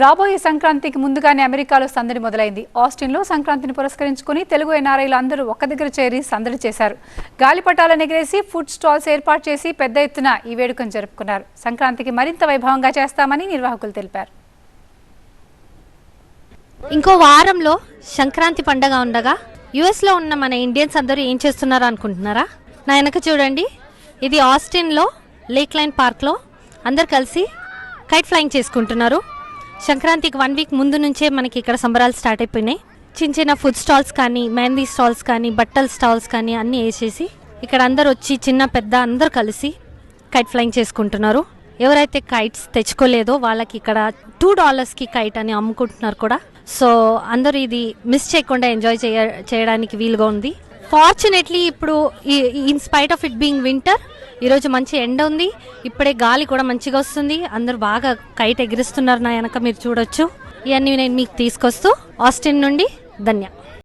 రాబోయే సంక్రాంతికి ముందుగానే అమెరికాలో సందడి మొదలైంది. ఆస్టిన్లో సంక్రాంతిని పురస్కరించుకుని తెలుగు ఎన్ఆర్ఐలు అందరూ ఒక్క దగ్గర చేరి సందడి చేశారు. గాలిపటాలను ఎగిరేసి ఫుడ్ స్టాల్స్ ఏర్పాటు చేసి పెద్ద ఎత్తున ఈ వేడుకను జరుపుకున్నారు. సంక్రాంతికి మరింత వైభవంగా చేస్తామని నిర్వాహకులు తెలిపారు. ఇంకో వారంలో సంక్రాంతి పండగ ఉండగా యుఎస్లో ఉన్న మన ఇండియన్స్ అందరూ ఏం చేస్తున్నారు అనుకుంటున్నారా? నా వెనక చూడండి. ఇది ఆస్టిన్లో లేక్ లైన్ పార్క్లో అందరు కలిసి కైట్ ఫ్లయింగ్ చేసుకుంటున్నారు. సంక్రాంతికి వన్ వీక్ ముందు నుంచే మనకి ఇక్కడ సంబరాలు స్టార్ట్ అయిపోయినాయి. చిన్న చిన్న ఫుడ్ స్టాల్స్ కానీ మెహందీ స్టాల్స్ కానీ బట్టల స్టాల్స్ కానీ అన్నీ వేసేసి ఇక్కడ అందరు వచ్చి చిన్న పెద్ద అందరు కలిసి కైట్ ఫ్లయింగ్ చేసుకుంటున్నారు. ఎవరైతే కైట్స్ తెచ్చుకోలేదో వాళ్ళకి ఇక్కడ టూ డాలర్స్కి కైట్ అని అమ్ముకుంటున్నారు కూడా. సో అందరూ ఇది మిస్ చేయకుండా ఎంజాయ్ చేయ చేయడానికి వీలుగా ఉంది. ఫార్చునేట్లీ ఇప్పుడు in spite of it being winter ఈరోజు మంచి ఎండ ఉంది. ఇప్పుడే గాలి కూడా మంచిగా వస్తుంది. అందరూ బాగా కైట్ ఎగిరిస్తున్నారు నా వెనక మీరు చూడొచ్చు. ఇవన్నీ నేను మీకు తీసుకొస్తూ ఆస్టిన్ నుండి ధన్య.